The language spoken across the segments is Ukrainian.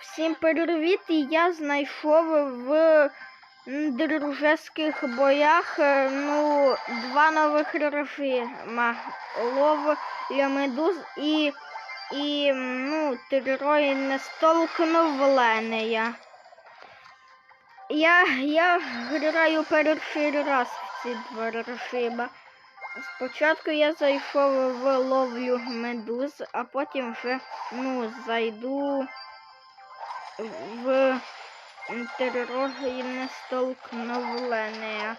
Всім привіт! Я знайшов в дружеських боях е, ну, два нових режима. Лов для медуз і, і ну, тероройне столкновлення. Я, я граю перший раз в ці два режима. Спочатку я зайшов в ловлю медуз, а потім вже ну, зайду в теророгійне столкновлення.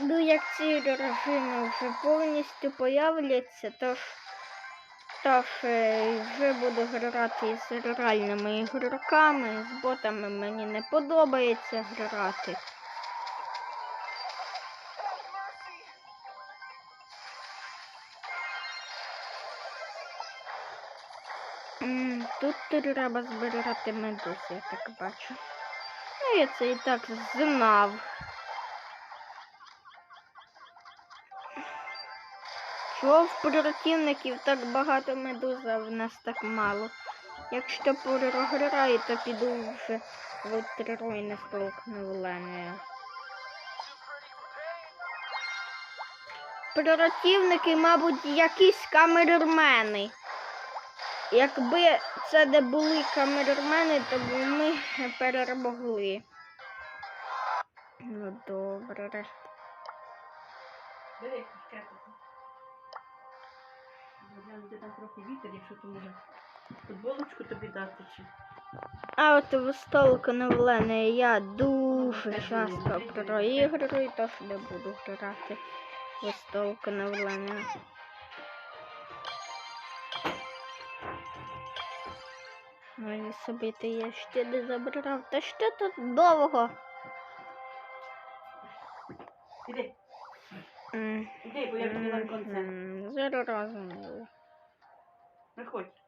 Ну, як ці режими вже повністю появляться, тож, тож е, вже буду грати з реальними ігроками, з ботами мені не подобається грати. Тут треба збирати медуз, я так бачу. Ну, я це і так знав. Чого в противників так багато медуз, а в нас так мало? Якщо програю, то піду вже в триройне столкновлення. Противники, мабуть, якісь камермени. Якби це не були камермени, то б ми перемогли. Ну добре. Бери. Глянути там трохи вітер, якщо то може футболочку тобі дати чи. А от в столкновлення я дуже часто проігрую, тож не буду грати в столкновлення. Мені собі ти я ще не забрав. Та що тут довго? Іди, іди, бо я тобі на концерт. Зараз Зразуміло. Приходь.